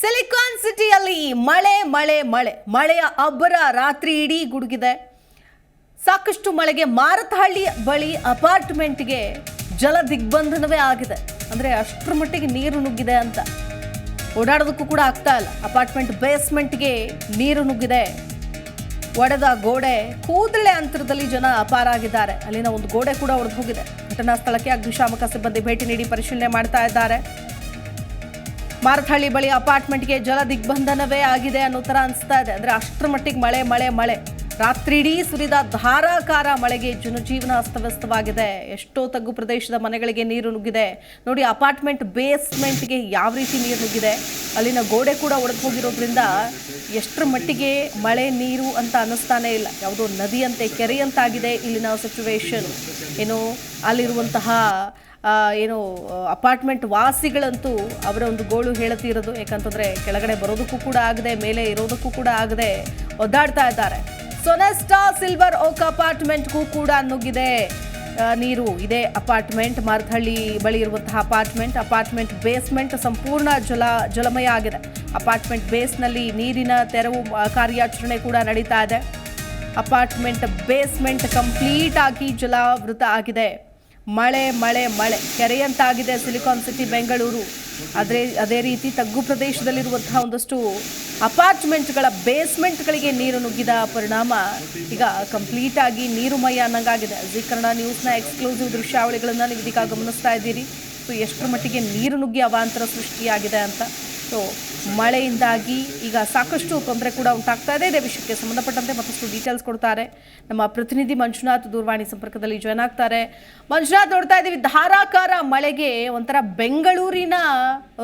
Silicon ಸಿಟಿಯಲ್ಲಿ ಮಳೆ ಮಳೆ ಮಳೆ. ಮಳೆಯ ಅಬ್ಬರ ರಾತ್ರಿ ಇಡೀ ಗುಡುಗಿದೆ. ಸಾಕಷ್ಟು ಮಳೆಗೆ ಮಾರತಹಳ್ಳಿ ಬಳಿ ಅಪಾರ್ಟ್ಮೆಂಟ್ಗೆ ಜಲ ದಿಗ್ಬಂಧನವೇ ಆಗಿದೆ. ಅಂದರೆ ಅಷ್ಟರ ಮಟ್ಟಿಗೆ ನೀರು ನುಗ್ಗಿದೆ ಅಂತ. ಓಡಾಡೋದಕ್ಕೂ ಕೂಡ ಆಗ್ತಾ ಇಲ್ಲ. ಅಪಾರ್ಟ್ಮೆಂಟ್ ಬೇಸ್ಮೆಂಟ್ಗೆ ನೀರು ನುಗ್ಗಿದೆ. ಒಡೆದ ಗೋಡೆ, ಕೂದಲೆ ಅಂತರದಲ್ಲಿ ಜನ ಅಪಾರಾಗಿದ್ದಾರೆ ಅಲ್ಲಿನ ಒಂದು ಗೋಡೆ ಕೂಡ ಒಡೆದು ಹೋಗಿದೆ. ಘಟನಾ ಸ್ಥಳಕ್ಕೆ ಅಗ್ನಿಶಾಮಕ ಸಿಬ್ಬಂದಿ ಭೇಟಿ ನೀಡಿ ಪರಿಶೀಲನೆ ಮಾಡ್ತಾ ಇದ್ದಾರೆ. ಮಾರತಹಳ್ಳಿ ಬಳಿ ಅಪಾರ್ಟ್ಮೆಂಟ್ಗೆ ಜಲ ದಿಗ್ಬಂಧನವೇ ಆಗಿದೆ ಅನ್ನೋ ಥರ ಅನಿಸ್ತಾ ಇದೆ. ಅಂದರೆ ಅಷ್ಟರ ಮಟ್ಟಿಗೆ ಮಳೆ ಮಳೆ ಮಳೆ. ರಾತ್ರಿಡೀ ಸುರಿದ ಧಾರಾಕಾರ ಮಳೆಗೆ ಜನಜೀವನ ಅಸ್ತವ್ಯಸ್ತವಾಗಿದೆ. ಎಷ್ಟೋ ತಗ್ಗು ಪ್ರದೇಶದ ಮನೆಗಳಿಗೆ ನೀರು ನುಗ್ಗಿದೆ. ನೋಡಿ, ಅಪಾರ್ಟ್ಮೆಂಟ್ ಬೇಸ್ಮೆಂಟ್ಗೆ ಯಾವ ರೀತಿ ನೀರು ನುಗ್ಗಿದೆ. ಅಲ್ಲಿನ ಗೋಡೆ ಕೂಡ ಒಡೆದು ಹೋಗಿರೋದ್ರಿಂದ ಎಷ್ಟರ ಮಟ್ಟಿಗೆ ಮಳೆ, ನೀರು ಅಂತ ಅನ್ನಿಸ್ತಾನೇ ಇಲ್ಲ. ಯಾವುದೋ ನದಿಯಂತೆ ಕೆರೆಯಂತಾಗಿದೆ ಇಲ್ಲಿನ ಸಿಚುವೇಶನ್ ಏನು ಅಲ್ಲಿರುವಂತಹ ಏನು ಅಪಾರ್ಟ್ಮೆಂಟ್ ವಾಸಿಗಳಂತೂ ಅವರ ಒಂದು ಗೋಳು ಹೇಳುತ್ತಿರೋದು ಯಾಕಂತಂದ್ರೆ ಕೆಳಗಡೆ ಬರೋದಕ್ಕೂ ಕೂಡ ಆಗದೆ, ಮೇಲೆ ಇರೋದಕ್ಕೂ ಕೂಡ ಆಗದೆ ಒದ್ದಾಡ್ತಾ ಇದ್ದಾರೆ. ಸೊನೆಸ್ಟಾ ಸಿಲ್ವರ್ ಓಕ್ ಅಪಾರ್ಟ್ಮೆಂಟ್ಗೂ ಕೂಡ ನುಗ್ಗಿದೆ. ನೀರು ಇದೇ. ಅಪಾರ್ಟ್ಮೆಂಟ್ ಮಾರತಹಳ್ಳಿ ಬಳಿ ಇರುವಂತಹ ಅಪಾರ್ಟ್ಮೆಂಟ್ ಅಪಾರ್ಟ್ಮೆಂಟ್ ಬೇಸ್ಮೆಂಟ್ ಸಂಪೂರ್ಣ ಜಲ, ಜಲಮಯ ಆಗಿದೆ. ಅಪಾರ್ಟ್ಮೆಂಟ್ ಬೇಸ್ನಲ್ಲಿ ನೀರಿನ ತೆರವು ಕಾರ್ಯಾಚರಣೆ ಕೂಡ ನಡೀತಾ ಇದೆ. ಅಪಾರ್ಟ್ಮೆಂಟ್ ಬೇಸ್ಮೆಂಟ್ ಕಂಪ್ಲೀಟ್ ಆಗಿ ಜಲಾವೃತ ಆಗಿದೆ. ಮಳೆ ಮಳೆ ಮಳೆ. ಕೆರೆಯಂತಾಗಿದೆ ಸಿಲಿಕಾನ್ ಸಿಟಿ, ಬೆಂಗಳೂರು. ಅದೇ ಅದೇ ರೀತಿ ತಗ್ಗು ಪ್ರದೇಶದಲ್ಲಿರುವಂತಹ ಒಂದಷ್ಟು ಅಪಾರ್ಟ್ಮೆಂಟ್ಗಳ ಬೇಸ್ಮೆಂಟ್ಗಳಿಗೆ ನೀರು ನುಗ್ಗಿದ ಪರಿಣಾಮ ಈಗ ಕಂಪ್ಲೀಟ್ ಆಗಿ ನೀರುಮಯ ಅನ್ನಂಗಾಗಿದೆ. ಜಿ ಕನ್ನಡ ನ್ಯೂಸ್ನ ಎಕ್ಸ್ಕ್ಲೂಸಿವ್ ದೃಶ್ಯಾವಳಿಗಳನ್ನು ನೀವು ಇದೀಗ ಗಮನಿಸ್ತಾ ಇದ್ದೀರಿ. ಸೊ ಎಷ್ಟರ ಮಟ್ಟಿಗೆ ನೀರು ನುಗ್ಗಿ ಅವಾಂತರ ಸೃಷ್ಟಿಯಾಗಿದೆ ಅಂತ ಸೊ ಮಳೆಯಿಂದಾಗಿ ಈಗ ಸಾಕಷ್ಟು ತೊಂದರೆ ಕೂಡ ಉಂಟಾಗ್ತಾ ಇದೆ ಇದೇ ವಿಷಯಕ್ಕೆ ಸಂಬಂಧಪಟ್ಟಂತೆ ಮತ್ತಷ್ಟು ಡೀಟೇಲ್ಸ್ ಕೊಡ್ತಾರೆ. ನಮ್ಮ ಪ್ರತಿನಿಧಿ ಮಂಜುನಾಥ್ ದೂರವಾಣಿ ಸಂಪರ್ಕದಲ್ಲಿ ಜಾಯ್ನ್ ಆಗ್ತಾರೆ. ಮಂಜುನಾಥ್ ನೋಡ್ತಾ ಇದ್ದೀವಿ, ಧಾರಾಕಾರ ಮಳೆಗೆ ಒಂಥರ ಬೆಂಗಳೂರಿನ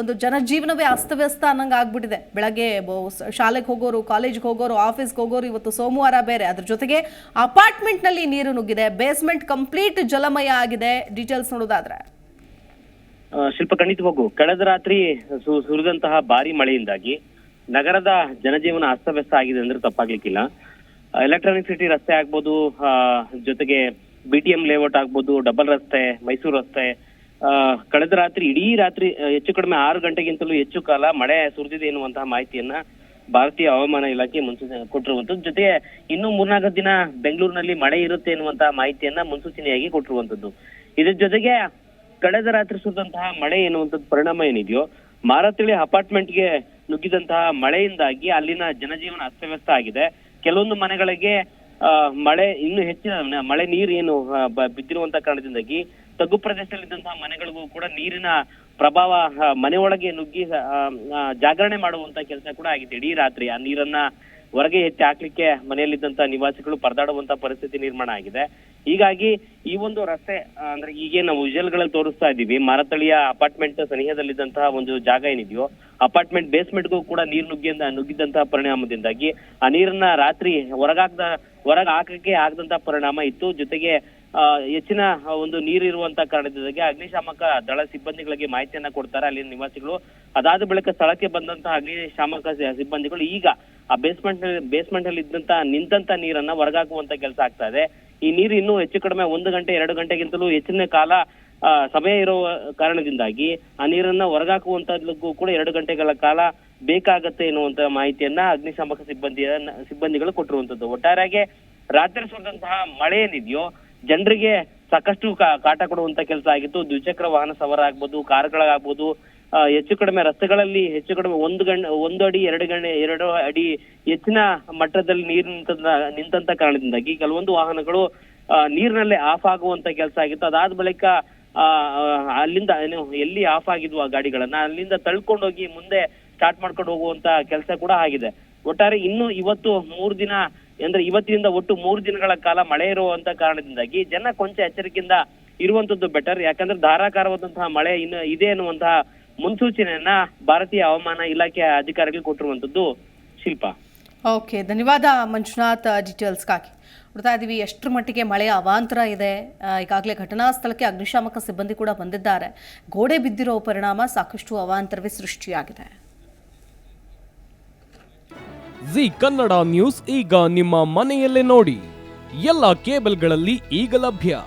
ಒಂದು ಜನಜೀವನವೇ ಅಸ್ತವ್ಯಸ್ತ ಅನ್ನಂಗೆ ಆಗ್ಬಿಟ್ಟಿದೆ. ಬೆಳಗ್ಗೆ ಶಾಲೆಗೆ ಹೋಗೋರು ಕಾಲೇಜ್ಗೆ ಹೋಗೋರು ಆಫೀಸ್ಗೆ ಹೋಗೋರು ಇವತ್ತು ಸೋಮವಾರ ಬೇರೆ. ಅದ್ರ ಜೊತೆಗೆ ಅಪಾರ್ಟ್ಮೆಂಟ್ನಲ್ಲಿ ನೀರು ನುಗ್ಗಿದೆ ಬೇಸ್ಮೆಂಟ್ ಕಂಪ್ಲೀಟ್ ಜಲಮಯ ಆಗಿದೆ. ಡೀಟೇಲ್ಸ್ ನೋಡೋದಾದ್ರೆ. ಶಿಲ್ಪ ಖಂಡಿತವಾಗೂ ಕಳೆದ ರಾತ್ರಿ ಸುರಿದಂತಹ ಭಾರಿ ಮಳೆಯಿಂದಾಗಿ ನಗರದ ಜನಜೀವನ ಅಸ್ತವ್ಯಸ್ತ ಆಗಿದೆ ಅಂದ್ರೆ ತಪ್ಪಾಗ್ಲಿಕ್ಕಿಲ್ಲ. ಎಲೆಕ್ಟ್ರಾನಿಕ್ ಸಿಟಿ ರಸ್ತೆ ಆಗ್ಬೋದು ಜೊತೆಗೆ ಬಿ ಟಿ ಎಂ ಲೇಔಟ್ ಆಗ್ಬೋದು ಡಬಲ್ ರಸ್ತೆ, ಮೈಸೂರು ರಸ್ತೆ. ಕಳೆದ ರಾತ್ರಿ, ಇಡೀ ರಾತ್ರಿ ಹೆಚ್ಚು ಕಡಿಮೆ ಆರು ಗಂಟೆಗಿಂತಲೂ ಹೆಚ್ಚು ಕಾಲ ಮಳೆ ಸುರಿದಿದೆ ಎನ್ನುವಂತಹ ಮಾಹಿತಿಯನ್ನ ಭಾರತೀಯ ಹವಾಮಾನ ಇಲಾಖೆ ಮುನ್ಸೂಚನೆ ಕೊಟ್ಟಿರುವಂತದ್ದು ಜೊತೆಗೆ ಇನ್ನು ಮೂರ್ನಾಲ್ಕು ದಿನ ಬೆಂಗಳೂರಿನಲ್ಲಿ ಮಳೆ ಇರುತ್ತೆ ಎನ್ನುವಂತಹ ಮಾಹಿತಿಯನ್ನ ಮುನ್ಸೂಚನೆಯಾಗಿ ಕೊಟ್ಟಿರುವಂತದ್ದು ಇದ್ರ ಜೊತೆಗೆ ಕಳೆದ ರಾತ್ರಿ ಸುರಿದಂತಹ ಮಳೆ ಎನ್ನುವಂಥದ್ದು ಪರಿಣಾಮ ಏನಿದೆಯೋ ಮಾರತಳಿ ಅಪಾರ್ಟ್ಮೆಂಟ್ಗೆ ನುಗ್ಗಿದಂತಹ ಮಳೆಯಿಂದಾಗಿ ಅಲ್ಲಿನ ಜನಜೀವನ ಅಸ್ತವ್ಯಸ್ತ ಆಗಿದೆ. ಕೆಲವೊಂದು ಮನೆಗಳಿಗೆ ಮಳೆ ಇನ್ನು ಹೆಚ್ಚಿನ ಮಳೆ ನೀರು ಏನು ಆ, ಬಿದ್ದಿರುವಂತ ಕಾರಣದಿಂದಾಗಿ ತಗ್ಗು ಪ್ರದೇಶದಲ್ಲಿದ್ದಂತಹ ಮನೆಗಳಿಗೂ ಕೂಡ ನೀರಿನ ಪ್ರಭಾವ ಮನೆ ಒಳಗೆ ನುಗ್ಗಿ ಜಾಗರಣೆ ಮಾಡುವಂತ ಕೆಲಸ ಕೂಡ ಆಗಿದೆ. ಇಡೀ ರಾತ್ರಿ ಆ ನೀರನ್ನ ಹೊರಗೆ ಹೆಚ್ಚಿ ಹಾಕ್ಲಿಕ್ಕೆ ಮನೆಯಲ್ಲಿದ್ದಂತ ನಿವಾಸಿಗಳು ಪರದಾಡುವಂತ ಪರಿಸ್ಥಿತಿ ನಿರ್ಮಾಣ ಆಗಿದೆ. ಹೀಗಾಗಿ ಈ ಒಂದು ರಸ್ತೆ ಅಂದ್ರೆ ಈಗ ನಾವು ವಿಜಲ್ಗಳಲ್ಲಿ ತೋರಿಸ್ತಾ ಇದ್ದೀವಿ. ಮರತಳಿಯ ಅಪಾರ್ಟ್ಮೆಂಟ್ ಸನಿಹದಲ್ಲಿದ್ದಂತಹ ಒಂದು ಜಾಗ ಏನಿದೆಯೋ, ಅಪಾರ್ಟ್ಮೆಂಟ್ ಬೇಸ್ಮೆಂಟ್ಗೂ ಕೂಡ ನೀರು ನುಗ್ಗಿ ನುಗ್ಗಿದ್ದಂತಹ ಪರಿಣಾಮದಿಂದಾಗಿ ಆ ನೀರನ್ನ ರಾತ್ರಿ ಹೊರಗಾಗ್ದ ಹೊರಗೆ ಹಾಕಕ್ಕೆ ಆಗದಂತಹ ಪರಿಣಾಮ ಇತ್ತು. ಜೊತೆಗೆ ಹೆಚ್ಚಿನ ಒಂದು ನೀರು ಇರುವಂತ ಕಾರಣದಿಂದಾಗಿ ಅಗ್ನಿಶಾಮಕ ದಳ ಸಿಬ್ಬಂದಿಗಳಿಗೆ ಮಾಹಿತಿಯನ್ನ ಕೊಡ್ತಾರೆ ಅಲ್ಲಿನ ನಿವಾಸಿಗಳು. ಅದಾದ ಬಳಿಕ ಸ್ಥಳಕ್ಕೆ ಬಂದಂತಹ ಅಗ್ನಿಶಾಮಕ ಸಿಬ್ಬಂದಿಗಳು ಈಗ ಆ ಬೇಸ್ಮೆಂಟ್ ಬೇಸ್ಮೆಂಟ್ ಅಲ್ಲಿ ಇದ್ದಂತ ನಿಂತಂತ ನೀರನ್ನ ಹೊರಗಾಕುವಂತ ಕೆಲಸ ಆಗ್ತಾ ಇದೆ. ಈ ನೀರು ಇನ್ನೂ ಹೆಚ್ಚು ಕಡಿಮೆ ಒಂದು ಗಂಟೆ, ಎರಡು ಗಂಟೆಗಿಂತಲೂ ಹೆಚ್ಚಿನ ಕಾಲ ಸಮಯ ಇರುವ ಕಾರಣದಿಂದಾಗಿ ಆ ನೀರನ್ನ ಹೊರಗಾಕುವಂತದ್ದಕ್ಕೂ ಕೂಡ ಎರಡು ಗಂಟೆಗಳ ಕಾಲ ಬೇಕಾಗತ್ತೆ ಎನ್ನುವಂತ ಮಾಹಿತಿಯನ್ನ ಅಗ್ನಿಶಾಮಕ ಸಿಬ್ಬಂದಿಯ, ಸಿಬ್ಬಂದಿಗಳು ಕೊಟ್ಟಿರುವಂತದ್ದು. ಒಟ್ಟಾರೆಯಾಗಿ ರಾತ್ರಿ ಸುರಿದಂತಹ ಮಳೆ ಏನಿದೆಯೋ, ಜನರಿಗೆ ಸಾಕಷ್ಟು ಕಾಟ ಕೊಡುವಂತ ಕೆಲಸ ಆಗಿತ್ತು. ದ್ವಿಚಕ್ರ ವಾಹನ ಸವಾರ ಆಗ್ಬೋದು ಕಾರ್ಗಳಾಗ್ಬೋದು ಹೆಚ್ಚು ಕಡಿಮೆ ರಸ್ತೆಗಳಲ್ಲಿ ಹೆಚ್ಚು ಕಡಿಮೆ ಒಂದು ಗಂಟೆ, ಒಂದು ಅಡಿ, ಎರಡು ಗಂಟೆ, ಎರಡು ಅಡಿ ಹೆಚ್ಚಿನ ಮಟ್ಟದಲ್ಲಿ ನೀರು ನಿಂತ ನಿಂತಂತ ಕಾರಣದಿಂದಾಗಿ ಕೆಲವೊಂದು ವಾಹನಗಳು ನೀರಿನಲ್ಲೇ ಆಫ್ ಆಗುವಂತ ಕೆಲಸ ಆಗಿತ್ತು. ಅದಾದ ಬಳಿಕ ಅಲ್ಲಿಂದ ಎಲ್ಲಿ ಆಫ್ ಆಗಿದ್ವು ಆ ಗಾಡಿಗಳನ್ನ, ಅಲ್ಲಿಂದ ತಳ್ಕೊಂಡೋಗಿ ಮುಂದೆ ಸ್ಟಾರ್ಟ್ ಮಾಡ್ಕೊಂಡು ಹೋಗುವಂತ ಕೆಲಸ ಕೂಡ ಆಗಿದೆ. ಒಟ್ಟಾರೆ ಇನ್ನು ಇವತ್ತು ಮೂರ್ ದಿನ, ಅಂದ್ರೆ ಇವತ್ತಿನಿಂದ ಒಟ್ಟು ಮೂರು ದಿನಗಳ ಕಾಲ ಮಳೆ ಇರುವಂತ ಕಾರಣದಿಂದಾಗಿ ಜನ ಕೊಂಚ ಎಚ್ಚರಿಕೆಯಿಂದ ಇರುವಂತದ್ದು ಬೆಟರ್. ಯಾಕಂದ್ರೆ ಧಾರಾಕಾರವಾದಂತಹ ಮಳೆ ಇನ್ನು ಇದೆ ಅನ್ನುವಂತಹ ಮುನ್ಸೂಚನೆಯನ್ನ ಭಾರತೀಯ ಹವಾಮಾನ ಇಲಾಖೆಯ ಅಧಿಕಾರಿಗಳು ಕೊಟ್ಟಿರುವಂತದ್ದು ಶಿಲ್ಪ. ಓಕೆ ಧನ್ಯವಾದ ಮಂಜುನಾಥ್ ಡೀಟೇಲ್ಸ್ಗಾಗಿ ನೋಡ್ತಾ ಇದ್ದೀವಿ ಎಷ್ಟರ ಮಟ್ಟಿಗೆ ಮಳೆಯ ಅವಾಂತರ ಇದೆ. ಈಗಾಗಲೇ ಘಟನಾ ಸ್ಥಳಕ್ಕೆ ಅಗ್ನಿಶಾಮಕ ಸಿಬ್ಬಂದಿ ಕೂಡ ಬಂದಿದ್ದಾರೆ. ಗೋಡೆ ಬಿದ್ದಿರೋ ಪರಿಣಾಮ ಸಾಕಷ್ಟು ಅವಾಂತರವೇ ಸೃಷ್ಟಿಯಾಗಿದೆ. ಜಿ ಕನ್ನಡ ನ್ಯೂಸ್ ಈಗ ನಿಮ್ಮ ಮನೆಯಲ್ಲೇ ನೋಡಿ. ಎಲ್ಲ ಕೇಬಲ್ಗಳಲ್ಲಿ ಈಗ ಲಭ್ಯ.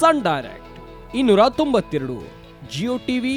ಸನ್ ಡೈರೆಕ್ಟ್ ಇನ್ನೂರ ತೊಂಬತ್ತೆರಡು ಜಿಯೋ ಟಿವಿ